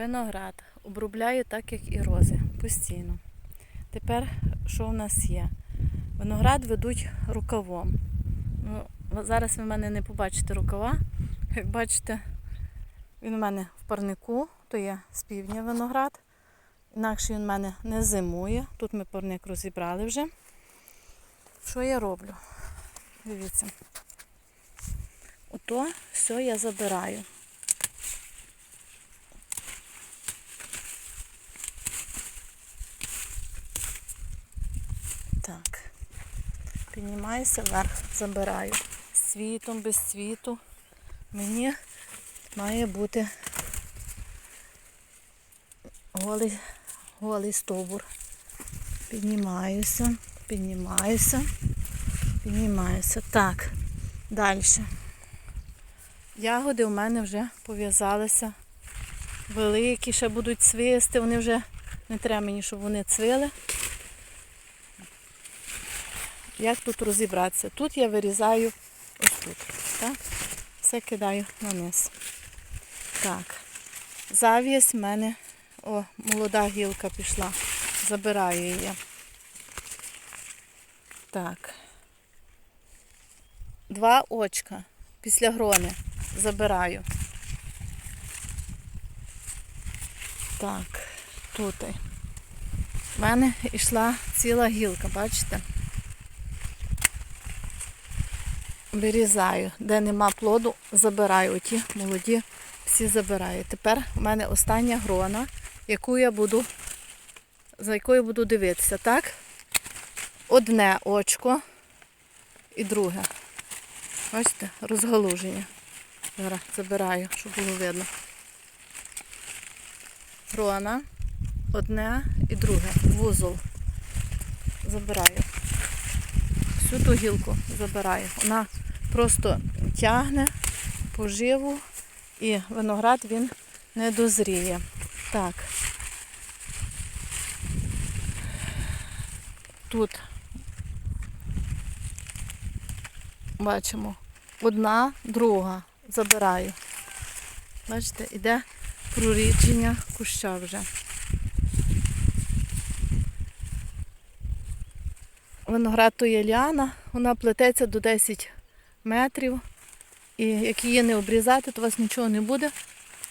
Виноград. Обробляю так, як і рози. Постійно. Тепер що в нас є? Виноград ведуть рукавом. Ну, зараз ви в мене не побачите рукава. Як бачите, він у мене в парнику, то є з півдня виноград. Інакше він у мене не зимує. Тут ми парник розібрали вже. Що я роблю? Дивіться. Ото все я забираю. Так. Піднімаюся вверх, забираю. Світом, без світу. Мені має бути голий, голий стовбур. Піднімаюся, піднімаюся, піднімаюся. Так, далі. Ягоди у мене вже пов'язалися. Великі, ще будуть цвісти, вони вже не треба мені, щоб вони цвіли. Як тут розібратися? Тут я вирізаю ось тут. Так? Все кидаю на низ. Так. Зав'язь в мене, о, молода гілка пішла. Забираю її. Так. Два очка після грони забираю. Так, тут. У мене йшла ціла гілка, бачите? Вирізаю. Де нема плоду, забираю. Оті молоді всі забираю. Тепер у мене остання грона, яку я буду, за якою буду дивитися, так? Одне очко і друге. Бачите, розгалуження. Зараз забираю, щоб було видно. Грона, одне і друге. Вузол. Забираю. Всю ту гілку забираю. Вона просто тягне поживу і виноград він не дозріє. Так. Тут бачимо одна, друга. Забираю. Бачите, іде прорідження куща вже. Виноград то є ліана, вона плететься до 10 метрів. І як її не обрізати, то у вас нічого не буде.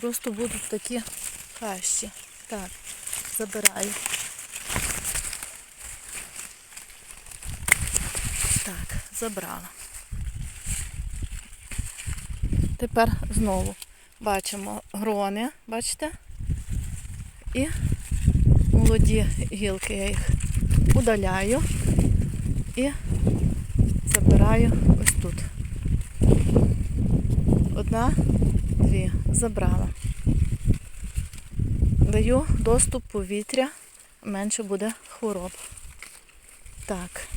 Просто будуть такі хащі. Так, забираю. Так, забрала. Тепер знову бачимо грони, бачите? І молоді гілки я їх удаляю і забираю. Одна, дві, забрала. Даю доступ повітря, менше буде хвороб. Так.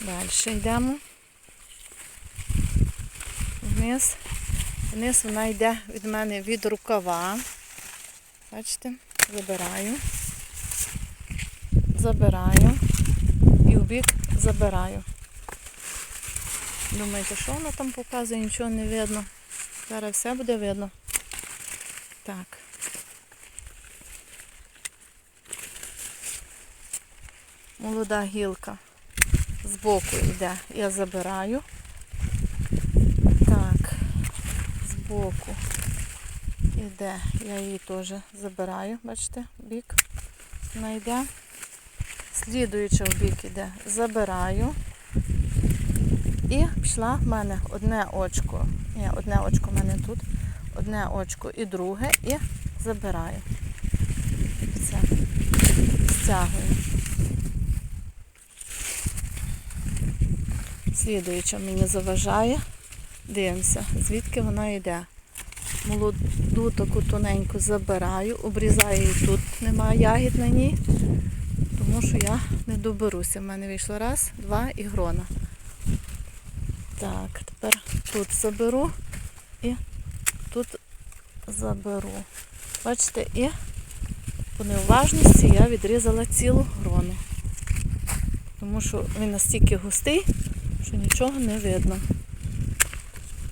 Далі йдемо. Вниз. Вниз вона йде від мене від рукава. Бачите, забираю. Забираю. І в бік забираю. Думаєте, що вона там показує, нічого не видно. Зараз все буде видно. Так. Молода гілка збоку йде. Я забираю. Так, збоку йде. Я її теж забираю, бачите, бік вона йде. Слідуюча в бік йде. Забираю. І пішла в мене одне очко. Ні, одне очко в мене тут. Одне очко і друге. І забираю. Все. Стягую. Слідуюча мені заважає. Дивимося, звідки вона йде. Молоду таку тоненьку забираю, обрізаю її тут, немає ягід на ній, тому що я не доберуся. У мене вийшло раз, два і грона. Так, тепер тут заберу і тут заберу. Бачите, і по неуважності я відрізала цілу грону. Тому що він настільки густий, що нічого не видно.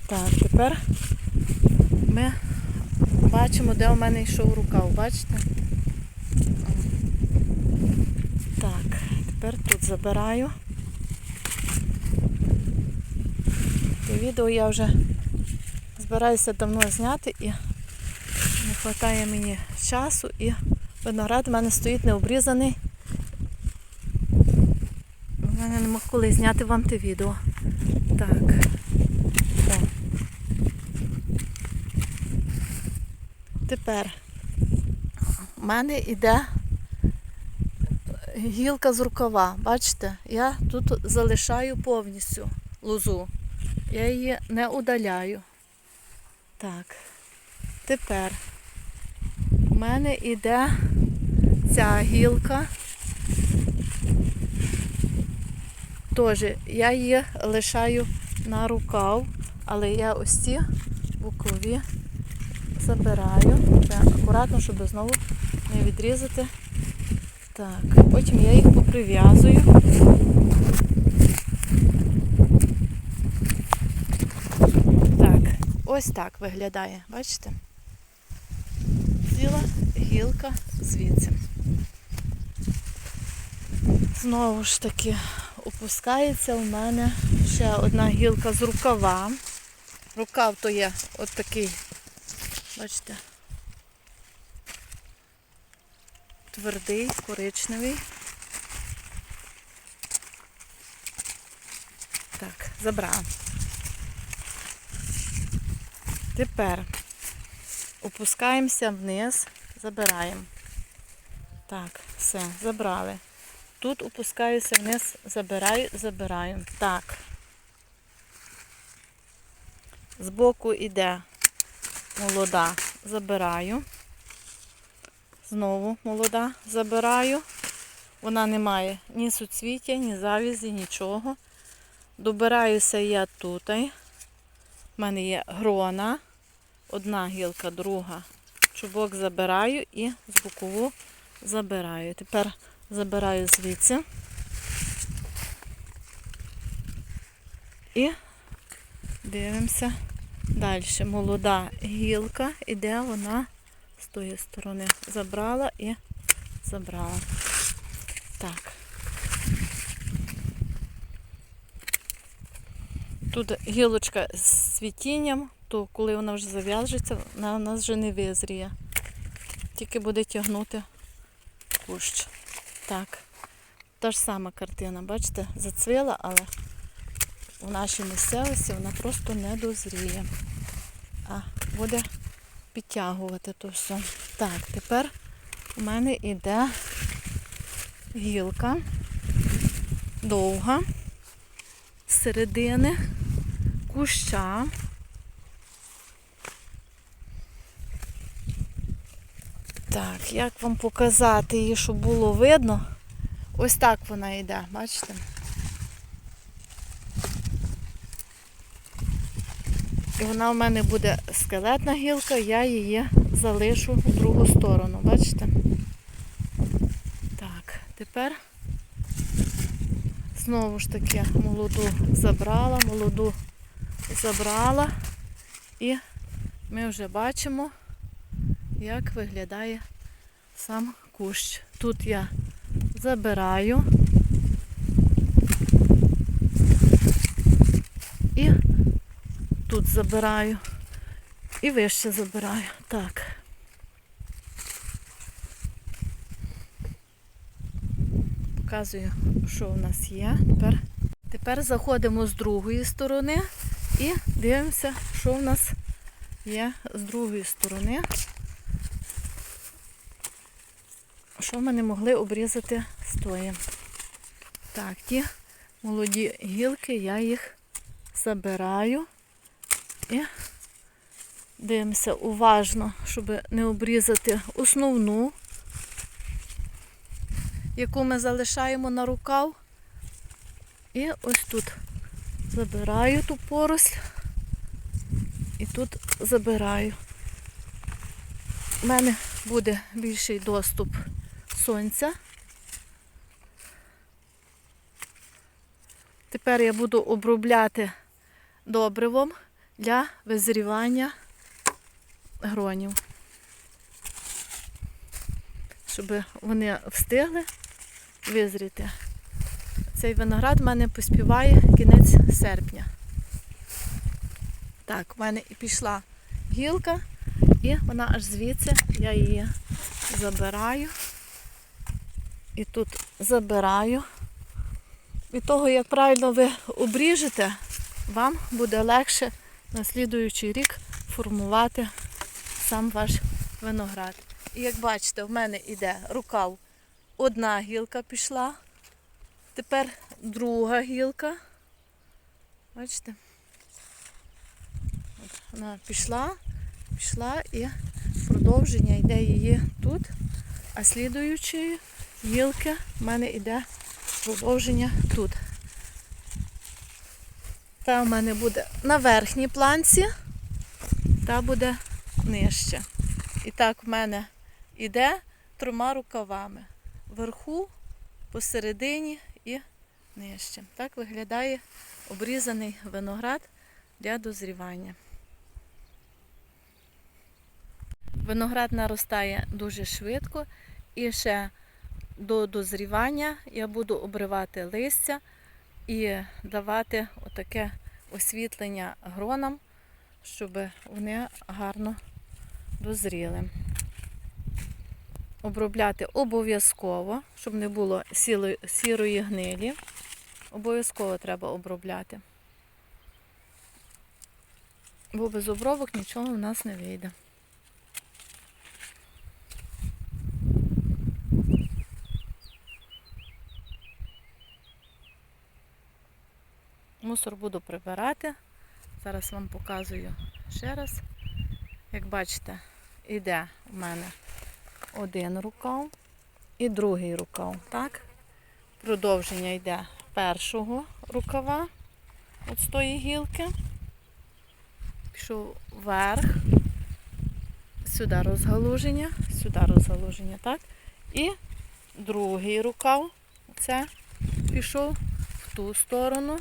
Так, тепер ми бачимо, де у мене йшов рукав, бачите? Так, тепер тут забираю. Це відео я вже збираюся давно зняти і не вистачає мені часу і виноград в мене стоїть необрізаний. У мене нема коли зняти вам те відео. Так. Тепер у мене йде гілка з рукава. Бачите, я тут залишаю повністю лозу. Я її не удаляю. Так. Тепер у мене йде ця гілка. Теж я її лишаю на рукав, але я ось ці бокові забираю. Це акуратно, щоб знову не відрізати. Так, потім я їх поприв'язую. Так, ось так виглядає, бачите? Ціла гілка звідси. Знову ж таки опускається у мене ще одна гілка з рукава. Рукав то є от такий, бачите, твердий, коричневий. Так, забрала. Тепер опускаємося вниз, забираємо. Так, все, забрали. Тут опускаюся вниз, забираю, забираю. Так. Збоку йде молода, забираю. Знову молода забираю. Вона не має ні суцвіття, ні завізі, нічого. Добираюся я тут. У мене є грона. Одна гілка, друга. Чубок забираю і з бокову забираю. Тепер забираю звідси. І дивимося далі. Молода гілка, іде вона з тої сторони. Забрала і забрала. Так. Тут гілочка з цвітінням, то коли вона вже зав'яжеться, вона у нас вже не визріє. Тільки буде тягнути кущ. Так. Та ж сама картина, бачите, зацвіла, але у нашій місцевості вона просто не дозріє. А буде підтягувати то все. Так, тепер у мене йде гілка довга з середини куща. Так, як вам показати її, щоб було видно? Ось так вона йде, бачите? І вона в мене буде скелетна гілка, я її залишу в другу сторону, бачите? Так, тепер знову ж таки молоду забрала, молоду забрала і ми вже бачимо, як виглядає сам кущ. Тут я забираю і тут забираю і вище забираю. Так. Показую, що у нас є. Тепер, тепер заходимо з другої сторони і дивимося, що в нас є з другої сторони. Що ми не могли обрізати стоєм. Так, ті молоді гілки, я їх забираю і дивимося уважно, щоб не обрізати основну, яку ми залишаємо на рукав. І ось тут забираю ту поросль і тут забираю. У мене буде більший доступ сонця. Тепер я буду обробляти добривом для визрівання гронів. щоб вони встигли визріти. Цей виноград в мене поспіває кінець серпня. Так, в мене і пішла гілка, і вона аж звідси, я її забираю. І тут забираю. Від того, як правильно ви обріжете, вам буде легше на слідуючий рік формувати сам ваш виноград. І як бачите, в мене йде рукав. Одна гілка пішла, тепер друга гілка. Бачите? От вона пішла, пішла і продовження йде її тут, а слідуючої гілки в мене йде продовження тут. Та в мене буде на верхній планці, та буде нижче. І так в мене йде трьома рукавами. Вверху, посередині нижче. Так виглядає обрізаний виноград для дозрівання. Виноград наростає дуже швидко і ще до дозрівання я буду обривати листя і давати отаке освітлення гронам, щоб вони гарно дозріли. Обробляти обов'язково, щоб не було сірої гнилі. Обов'язково треба обробляти. Бо без обробок нічого в нас не вийде. Мусор буду прибирати. Зараз вам показую ще раз. Як бачите, іде у мене один рукав і другий рукав. Так? Продовження йде першого рукава от з тої гілки. Пішов вверх, сюди розгалуження, сюди розгалуження, так? І другий рукав, це пішов в ту сторону,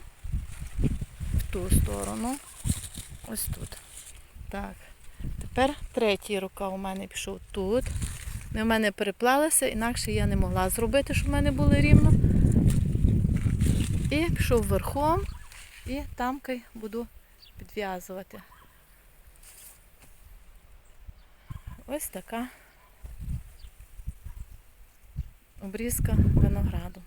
в ту сторону, ось тут. Так. Тепер третій рукав у мене пішов тут. Вони в мене переплалися, інакше я не могла зробити, щоб в мене було рівно. І пішов верхом і тамкой буду підв'язувати. Ось така обрізка винограду.